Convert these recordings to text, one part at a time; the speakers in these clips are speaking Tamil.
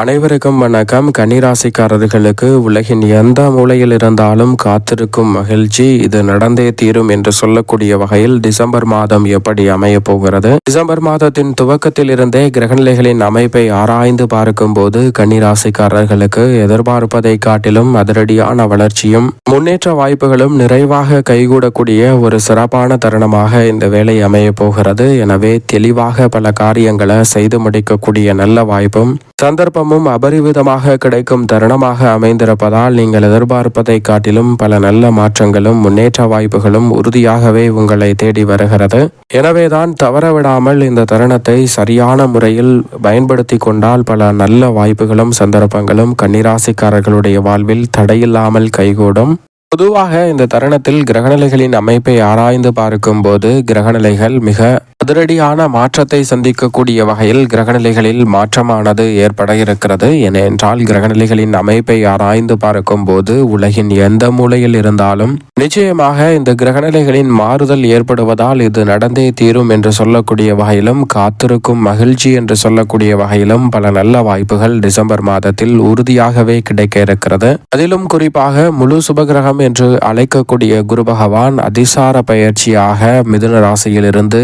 அனைவருக்கும் வணக்கம். கன்னிராசிக்காரர்களுக்கு உலகின் எந்த மூலையில் இருந்தாலும் காத்திருக்கும் மகிழ்ச்சி இது நடந்தே தீரும் என்று சொல்லக்கூடிய வகையில் டிசம்பர் மாதம் எப்படி அமைய போகிறது? டிசம்பர் மாதத்தின் துவக்கத்தில் இருந்தே கிரகநிலைகளின் அமைப்பை ஆராய்ந்து பார்க்கும் போது கன்னிராசிக்காரர்களுக்கு எதிர்பார்ப்பதை காட்டிலும் அதிரடியான வளர்ச்சியும் முன்னேற்ற வாய்ப்புகளும் நிறைவாக கைகூடக்கூடிய ஒரு சிறப்பான தருணமாக இந்த வேலை அமைய போகிறது. எனவே தெளிவாக பல காரியங்களை செய்து முடிக்கக்கூடிய நல்ல வாய்ப்பும் சந்தர்ப்பமும் அபரிவிதமாக கிடைக்கும் தருணமாக அமைந்திருப்பதால் நீங்கள் எதிர்பார்ப்பதை காட்டிலும் பல நல்ல மாற்றங்களும் முன்னேற்ற வாய்ப்புகளும் உறுதியாகவே உங்களை தேடி வருகிறது. எனவேதான் தவறவிடாமல் இந்த தருணத்தை சரியான முறையில் பயன்படுத்தி கொண்டால் பல நல்ல வாய்ப்புகளும் சந்தர்ப்பங்களும் கன்னிராசிக்காரர்களுடைய வாழ்வில் தடையில்லாமல் கைகூடும். பொதுவாக இந்த தருணத்தில் கிரகநிலைகளின் அமைப்பை ஆராய்ந்து பார்க்கும்போது கிரகநிலைகள் மிக அதிரடியான மாற்றத்தை சந்திக்கக்கூடிய வகையில் கிரகநிலைகளில் மாற்றமானது ஏற்பட இருக்கிறது ஏனென்றால் கிரகநிலைகளின் அமைப்பை ஆராய்ந்து பார்க்கும்போது உலகின் எந்த மூலையில் இருந்தாலும் நிச்சயமாக இந்த கிரகநிலைகளின் மாறுதல் ஏற்படுவதால் இது நடந்தே தீரும் என்று சொல்லக்கூடிய வகையிலும் காத்திருக்கும் மகிழ்ச்சி என்று சொல்லக்கூடிய வகையிலும் பல நல்ல வாய்ப்புகள் டிசம்பர் மாதத்தில் உறுதியாகவே கிடைக்க இருக்கிறது. அதிலும் குறிப்பாக முழு சுபகிரகம் என்று அழைக்கக்கூடிய குரு பகவான் அதிசார பயிற்சியாக மிதுன ராசியிலிருந்து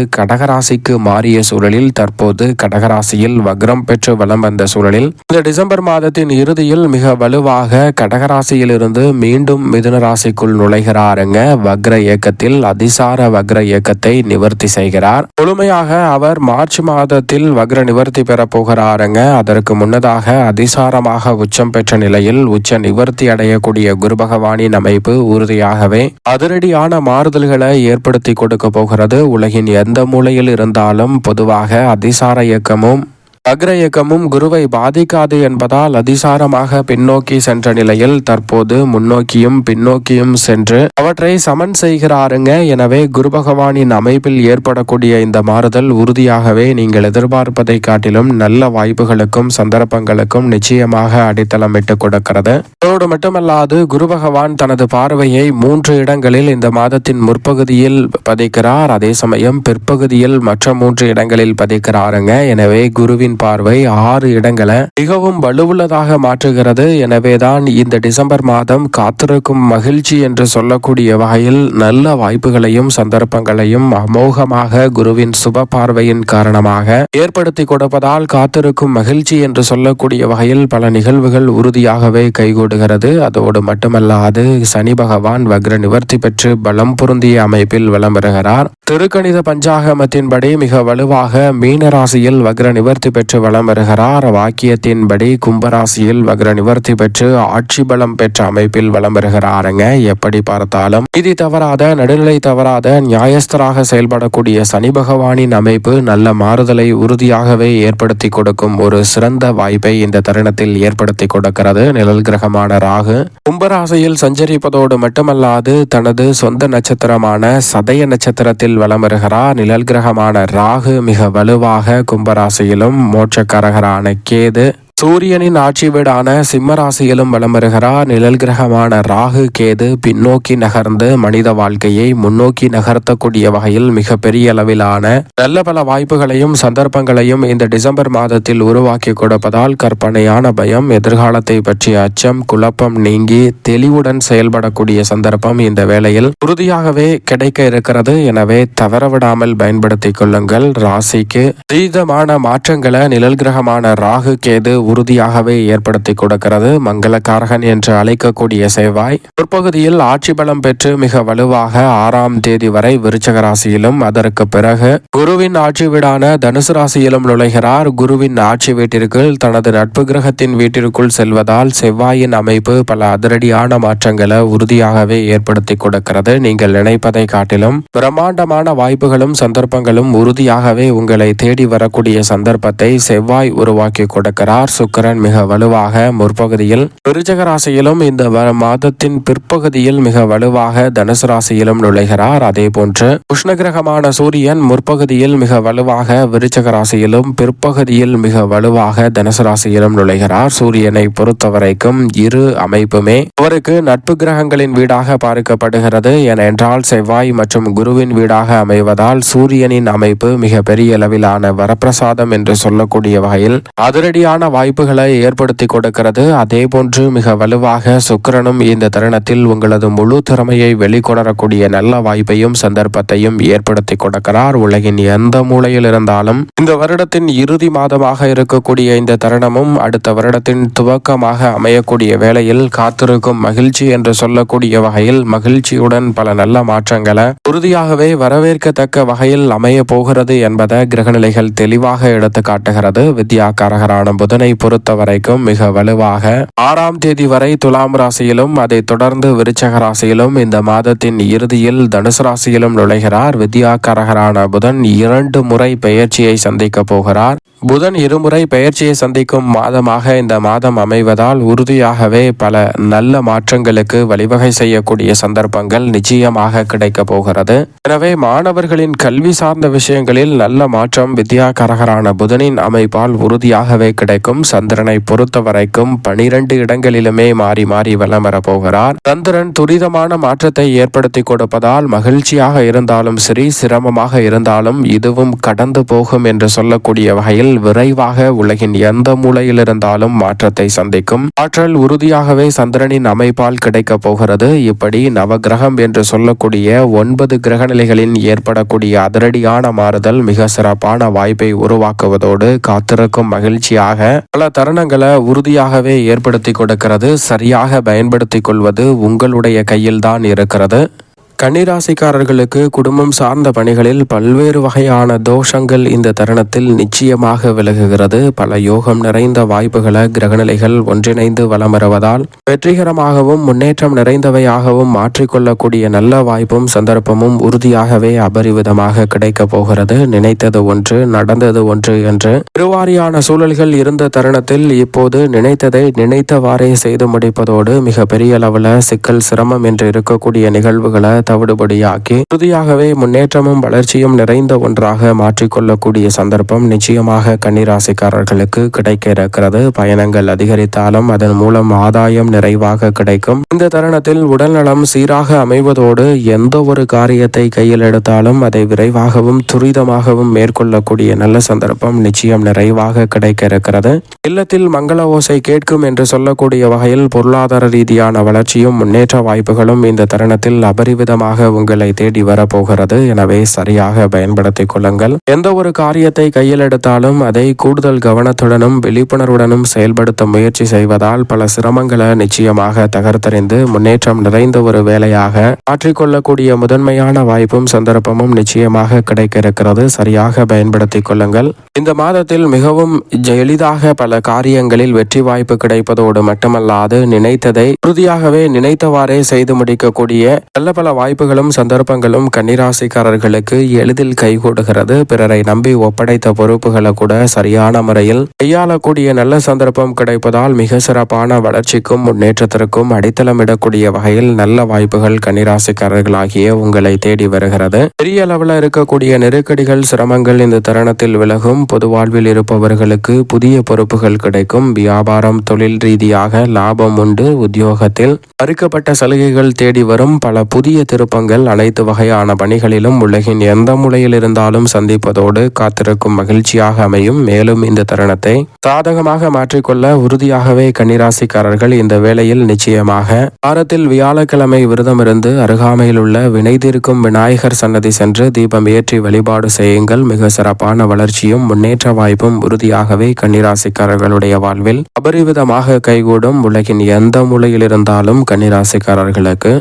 கடகராசிக்கு மாறிய சூழலில் தற்போது கடகராசியில் வக்ரம் பெற்று வலம் வந்த சூழலில் இந்த டிசம்பர் மாதத்தின் இறுதியில் மிக வலுவாக கடகராசியிலிருந்து மீண்டும் மிதுன ராசிக்குள் நுழைகிறாருங்க. வக்ர இயக்கத்தில் அதிசார வக்ர இயக்கத்தை நிவர்த்தி செய்கிறார். முழுமையாக அவர் மார்ச் மாதத்தில் வக்ர நிவர்த்தி பெற போகிறாருங்க. அதற்கு முன்னதாக அதிசாரமாக உச்சம் பெற்ற நிலையில் உச்ச நிவர்த்தி அடையக்கூடிய குரு பகவானின் அமைப்பு உறுதியாகவே அதிரடியான மாறுதல்களை ஏற்படுத்தி கொடுக்க போகிறது. உலகின் எந்த மூலையில் இருந்தாலும் பொதுவாக அதிசார இயக்கமும் அக்ர இயக்கமும் குருவை பாதிக்காது என்பதால் அதிசாரமாக பின்னோக்கி சென்ற நிலையில் தற்போது முன்னோக்கியும் பின்னோக்கியும் சென்று அவற்றை சமன் செய்கிறாருங்க. எனவே குரு பகவானின் அமைப்பில் ஏற்படக்கூடிய இந்த மாறுதல் உறுதியாகவே நீங்கள் எதிர்பார்ப்பதை காட்டிலும் நல்ல வாய்ப்புகளுக்கும் சந்தர்ப்பங்களுக்கும் நிச்சயமாக அடித்தளமிட்டு கொடுக்கிறது. அதோடு மட்டுமல்லாது குரு பகவான் தனது பார்வையை மூன்று இடங்களில் இந்த மாதத்தின் முற்பகுதியில் பதிக்கிறார். அதே சமயம் பிற்பகுதியில் மற்ற மூன்று இடங்களில் பதிக்கிறாருங்க. எனவே குருவின் சூரியனின் பார்வை ஆறு இடங்களை மிகவும் வலுவுள்ளதாக மாற்றுகிறது. எனவேதான் இந்த டிசம்பர் மாதம் காத்திருக்கும் மகிழ்ச்சி என்று சொல்லக்கூடிய வகையில் நல்ல வாய்ப்புகளையும் சந்தர்ப்பங்களையும் அமோகமாக குருவின் சுப பார்வையின் காரணமாக ஏற்படுத்தி கொடுப்பதால் காத்திருக்கும் மகிழ்ச்சி என்று சொல்லக்கூடிய வகையில் பல நிகழ்வுகள் உறுதியாகவே கைகூடுகிறது. அதோடு மட்டுமல்லாது சனி பகவான் வக்ர நிவர்த்தி பெற்று பலம் பொருந்திய அமைப்பில் வலம் பெறுகிறார் திருக்கணித பஞ்சாகமத்தின்படி மிக வலுவாக மீனராசியில் வக்ர நிவர்த்தி பெற்று வளம் வருகிறார். வாக்கியத்தின்படி கும்பராசியில் வக்ர நிவர்த்தி பெற்று ஆட்சி பலம் பெற்ற அமைப்பில் வளம் வருகிறாருங்க. எப்படி பார்த்தாலும் நிதி தவறாத நடுநிலை தவறாத நியாயஸ்தராக செயல்படக்கூடிய சனி பகவானின் அமைப்பு நல்ல மாறுதலை உறுதியாகவே ஏற்படுத்தி கொடுக்கும் ஒரு சிறந்த வாய்ப்பை இந்த தருணத்தில் ஏற்படுத்தி கொடுக்கிறது. நிழல் கிரகமான ராகு கும்பராசியில் சஞ்சரிப்பதோடு மட்டுமல்லாது தனது சொந்த நட்சத்திரமான சதய நட்சத்திரத்தில் வலம் வருகிறார். நிழல் கிரகமான ராகு மிக வலுவாக கும்பராசியிலும் மோட்சக்கரகரான கேது சூரியனின் ஆட்சி வீடான சிம்மராசியிலும் வலம் வருகிறார் நிழல் கிரகமான ராகு கேது பின்னோக்கி நகர்ந்து மனித வாழ்க்கையை முன்னோக்கி நகர்த்தக்கூடிய வகையில் மிக பெரிய அளவிலான நல்ல பல வாய்ப்புகளையும் சந்தர்ப்பங்களையும் இந்த டிசம்பர் மாதத்தில் உருவாக்கி கொடுப்பதால் கற்பனையான பயம் எதிர்காலத்தை பற்றிய அச்சம் குழப்பம் நீங்கி தெளிவுடன் செயல்படக்கூடிய சந்தர்ப்பம் இந்த வேளையில் உறுதியாகவே கிடைக்க இருக்கிறது. எனவே தவறவிடாமல் பயன்படுத்திக் கொள்ளுங்கள். ராசிக்கு தீதமான மாற்றங்களை நிழல் கிரகமான ராகு கேது உறுதியாகவே ஏற்படுத்தி கொடுக்கிறது. மங்களக்காரகன் என்று அழைக்கக்கூடிய செவ்வாய் பிற்பகுதியில் ஆட்சி பலம் பெற்று மிக வலுவாக ஆறாம் தேதி வரை விருச்சக ராசியிலும் அதற்கு பிறகு குருவின் ஆட்சி வீடான தனுசு ராசியிலும் நுழைகிறார். குருவின் ஆட்சி வீட்டிற்கு தனது நட்பு கிரகத்தின் வீட்டிற்குள் செல்வதால் செவ்வாயின் அமைப்பு பல அதிரடியான மாற்றங்களை உறுதியாகவே ஏற்படுத்தி கொடுக்கிறது. நீங்கள் நினைப்பதை காட்டிலும் பிரம்மாண்டமான வாய்ப்புகளும் சந்தர்ப்பங்களும் உறுதியாகவே உங்களை தேடி வரக்கூடிய சந்தர்ப்பத்தை செவ்வாய் உருவாக்கி கொடுக்கிறார். சுக்கரன் மிக வலுவாக முற்பகுதியில் விருச்சக ராசியிலும் இந்த மாதத்தின் பிற்பகுதியில் மிக வலுவாக தனுசு ராசியிலும் நுழைகிறார். அதே போன்று உஷ்ணகிரகமான சூரியன் முற்பகுதியில் மிக வலுவாக விருச்சக ராசியிலும் பிற்பகுதியில் மிக வலுவாக தனுசு ராசியிலும் நுழைகிறார். சூரியனை பொறுத்தவரைக்கும் இரு அமைப்புமே அவருக்கு நட்பு கிரகங்களின் வீடாக பார்க்கப்படுகிறது. ஏனென்றால் செவ்வாய் மற்றும் குருவின் வீடாக அமைவதால் சூரியனின் அமைப்பு மிக பெரிய அளவிலான வரப்பிரசாதம் என்று சொல்லக்கூடிய வகையில் அதிரடியான வாய்ப்புகளை ஏற்படுத்தி கொடுக்கிறது. அதே போன்று மிக வலுவாக சுக்கிரனும் இந்த தருணத்தில் உங்களது முழு திறமையை வெளிக்கொணரக்கூடிய நல்ல வாய்ப்பையும் சந்தர்ப்பத்தையும் ஏற்படுத்தி கொடுக்கிறார். உலகின் எந்த மூலையில் இருந்தாலும் இந்த வருடத்தின் இறுதி மாதமாக இருக்கக்கூடிய இந்த தருணமும் அடுத்த வருடத்தின் துவக்கமாக அமையக்கூடிய வேளையில் காத்திருக்கும் மகிழ்ச்சி என்று சொல்லக்கூடிய வகையில் மகிழ்ச்சியுடன் பல நல்ல மாற்றங்களை உறுதியாகவே வரவேற்கத்தக்க வகையில் அமைய போகிறது என்பதை கிரகநிலைகள் தெளிவாக எடுத்து காட்டுகிறது வித்யாக்காரகரான புதனை பொறுத்த வரைக்கும் மிக வலுவாக ஆறாம் தேதி வரை துலாம் ராசியிலும் அதைத் தொடர்ந்து விருச்சக ராசியிலும் இந்த மாதத்தின் இறுதியில் தனுசு ராசியிலும் நுழைகிறார். வித்யாகாரகரான புதன் இரண்டு முறை பெயர்ச்சியை சந்திக்க போகிறார். புதன் இருமுறை பெயர்ச்சியை சந்திக்கும் மாதமாக இந்த மாதம் அமைவதால் உறுதியாகவே பல நல்ல மாற்றங்களுக்கு வழிவகை செய்யக்கூடிய சந்தர்ப்பங்கள் நிச்சயமாக கிடைக்க போகிறது. எனவே மாணவர்களின் கல்வி சார்ந்த விஷயங்களில் நல்ல மாற்றம் வித்யாகரகரான புதனின் அமைப்பால் உறுதியாகவே கிடைக்கும். சந்திரனை பொறுத்த வரைக்கும் பனிரெண்டு இடங்களிலுமே மாறி மாறி வலம் வரப்போகிறார் சந்திரன் துரிதமான மாற்றத்தை ஏற்படுத்தி கொடுப்பதால் மகிழ்ச்சியாக இருந்தாலும் சரி சிரமமாக இருந்தாலும் இதுவும் கடந்து போகும் என்று சொல்லக்கூடிய வகையில் விரைவாக உலகின் எந்த மூலையில் இருந்தாலும் மாற்றத்தை சந்திக்கும். ஆற்றல் உறுதியாகவே சந்திரனின் அமைப்பால் கிடைக்கப் போகிறது. இப்படி நவகிரகம் என்று சொல்லக்கூடிய ஒன்பது கிரகநிலைகளின் ஏற்படக்கூடிய அதிரடியான மாறுதல் மிக சிறப்பான வாய்ப்பை உருவாக்குவதோடு காத்திருக்கும் மகிழ்ச்சியாக பல தருணங்களை உறுதியாகவே ஏற்படுத்தி கொடுக்கிறது. சரியாக பயன்படுத்திக் கொள்வது உங்களுடைய கையில்தான் இருக்கிறது. கன்னிராசிக்காரர்களுக்கு குடும்பம் சார்ந்த பணிகளில் பல்வேறு வகையான தோஷங்கள் இந்த தருணத்தில் நிச்சயமாக விலகுகிறது. பல யோகம் நிறைந்த வாய்ப்புகளை கிரகநிலைகள் ஒன்றிணைந்து வலம் வருவதால் வெற்றிகரமாகவும் முன்னேற்றம் நிறைந்தவையாகவும் மாற்றிக்கொள்ளக்கூடிய நல்ல வாய்ப்பும் சந்தர்ப்பமும் உறுதியாகவே அபரிவிதமாக கிடைக்கப் போகிறது. நினைத்தது ஒன்று நடந்தது ஒன்று என்று திருவாரியான சூழல்கள் இருந்த தருணத்தில் இப்போது நினைத்ததை நினைத்தவாறே செய்து முடிப்பதோடு மிக பெரிய அளவில் சிக்கல் சிரமம் என்று இருக்கக்கூடிய நிகழ்வுகளை தவிடுபடியாக்கி உறுதியாகவே முன்னேற்றமும் வளர்ச்சியும் நிறைந்த ஒன்றாக மாற்றிக்கொள்ளக்கூடிய சந்தர்ப்பம் நிச்சயமாக கன்னிராசிக்காரர்களுக்கு கிடைக்க இருக்கிறது பயணங்கள் அதிகரித்தாலும் அதன் மூலம் ஆதாயம் நிறைவாக கிடைக்கும். இந்த தருணத்தில் உடல்நலம் சீராக அமைவதோடு எந்த ஒரு காரியத்தை கையில் எடுத்தாலும் அதை விரைவாகவும் துரிதமாகவும் மேற்கொள்ளக்கூடிய நல்ல சந்தர்ப்பம் நிச்சயம் நிறைவாக கிடைக்க இருக்கிறது இல்லத்தில் மங்கள ஓசை கேட்கும் என்று சொல்லக்கூடிய வகையில் பொருளாதார ரீதியான வளர்ச்சியும் முன்னேற்ற வாய்ப்புகளும் இந்த தருணத்தில் அபரிவிதமாக உங்களை தேடி வரப்போகிறது. எனவே சரியாக பயன்படுத்திக் கொள்ளுங்கள். எந்த ஒரு காரியத்தை கையில் எடுத்தாலும் அதை கூடுதல் கவனத்துடனும் விழிப்புணர்வுடனும் செயல்படுத்த முயற்சி செய்வதால் பல சிரமங்களை நிச்சயமாக தகர்த்தறிந்து முன்னேற்றம் நிறைந்த ஒரு வேலையாக மாற்றிக்கொள்ளக்கூடிய முதன்மையான வாய்ப்பும் சந்தர்ப்பமும் நிச்சயமாக கிடைக்க இருக்கிறது சரியாக பயன்படுத்திக் கொள்ளுங்கள். இந்த மாதத்தில் மிகவும் எளிதாக பல காரியங்களில் வெற்றி வாய்ப்பு கிடைப்பதோடு மட்டுமல்லாது நினைத்ததை உறுதியாகவே நினைத்தவாறே செய்து முடிக்கக்கூடிய நல்ல பல வாய்ப்புகளும் சந்தர்ப்பங்களும் கன்னிராசிக்காரர்களுக்கு எளிதில் கைகூடுகிறது. பிறரை நம்பி ஒப்படைத்த பொறுப்புகளை கூட சரியான முறையில் கையாளக்கூடிய நல்ல சந்தர்ப்பம் கிடைப்பதால் மிக சிறப்பான வளர்ச்சிக்கும் முன்னேற்றத்திற்கும் அடித்தளமிடக்கூடிய வகையில் நல்ல வாய்ப்புகள் கன்னிராசிக்காரர்களாகிய உங்களை தேடி வருகிறது. பெரிய அளவில் இருக்கக்கூடிய நெருக்கடிகள் சிரமங்கள் இந்த தருணத்தில் விலகும். பொது வாழ்வில் இருப்பவர்களுக்கு புதிய பொறுப்புகள் கிடைக்கும். வியாபாரம் தொழில் ரீதியாக லாபம் உண்டு. உத்தியோகத்தில் மறுக்கப்பட்ட சலுகைகள் தேடி வரும். பல புதிய திருப்பங்கள் அனைத்து வகையான பணிகளிலும் உலகின் எந்த மூலையில் இருந்தாலும் சந்திப்பதோடு காத்திருக்கும் மகிழ்ச்சியாக அமையும். மேலும் இந்த தருணத்தை சாதகமாக மாற்றிக்கொள்ள உறுதியாகவே கன்னிராசிக்காரர்கள் இந்த வேளையில் நிச்சயமாக வாரத்தில் வியாழக்கிழமை விரதமிருந்து அருகாமையில் உள்ள வினைதீர்க்கும் விநாயகர் சன்னதி சென்று தீபம் ஏற்றி வழிபாடு செய்யுங்கள். மிக சிறப்பான வளர்ச்சியும் முன்னேற்ற வாய்ப்பும் உறுதியாகவே கன்னிராசிக்காரர்களுடைய வாழ்வில் அபரிவிதமாக கைகூடும் உலகின் எந்த மூலையில் இருந்தாலும் கன்னிராசிக்காரர்களுக்கு